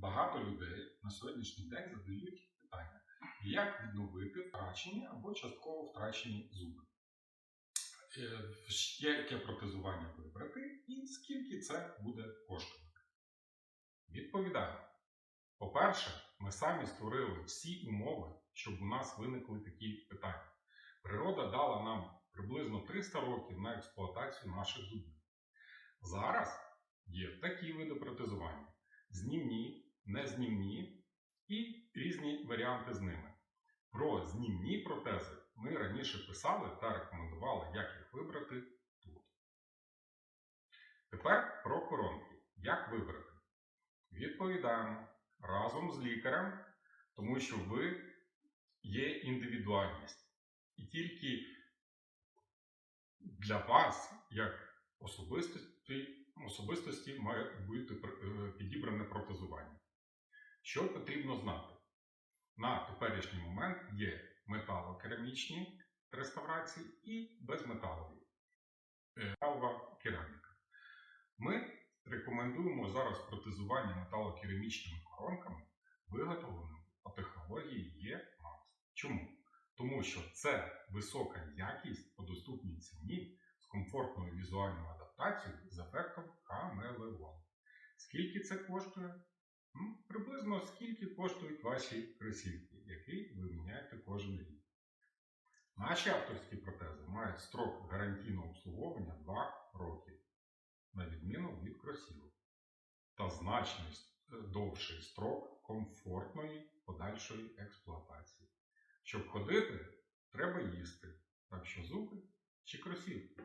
Багато людей на сьогоднішній день задають питання, як відновити втрачені або частково втрачені зуби. Е, Яке протезування вибрати і скільки це буде коштувати? Відповідаю. По-перше, ми самі створили всі умови, щоб у нас виникли такі питання. Природа дала нам приблизно 300 років на експлуатацію наших зубів. Зараз є такі види протезування: знімні, незнімні і різні варіанти з ними. Про знімні протези ми раніше писали та рекомендували, як їх вибрати тут. Тепер про коронки. Як вибрати? Відповідаємо разом з лікарем, тому що ви є індивідуальність. І тільки для вас, як особистості, особистості має бути е, підібране протезування. Що потрібно знати? На теперішній момент є металокерамічні реставрації і безметалові е, кераміка. Ми рекомендуємо зараз протезування металокерамічними коронками, виготовленими по технології ЄМАКС. Чому? Тому що це висока якість по доступній ціні з комфортною візуальною адаптацією з ефектом камелеон. Скільки це коштує? М, Приблизно скільки коштують ваші кросівки, які ви міняєте кожен рік. Наші авторські протези мають строк гарантійного обслуговування 2 роки, на відміну від кросівок, та значно е, довший строк комфортної подальшої експлуатації. Щоб ходити, треба їсти. Так що зуби чи кросівки.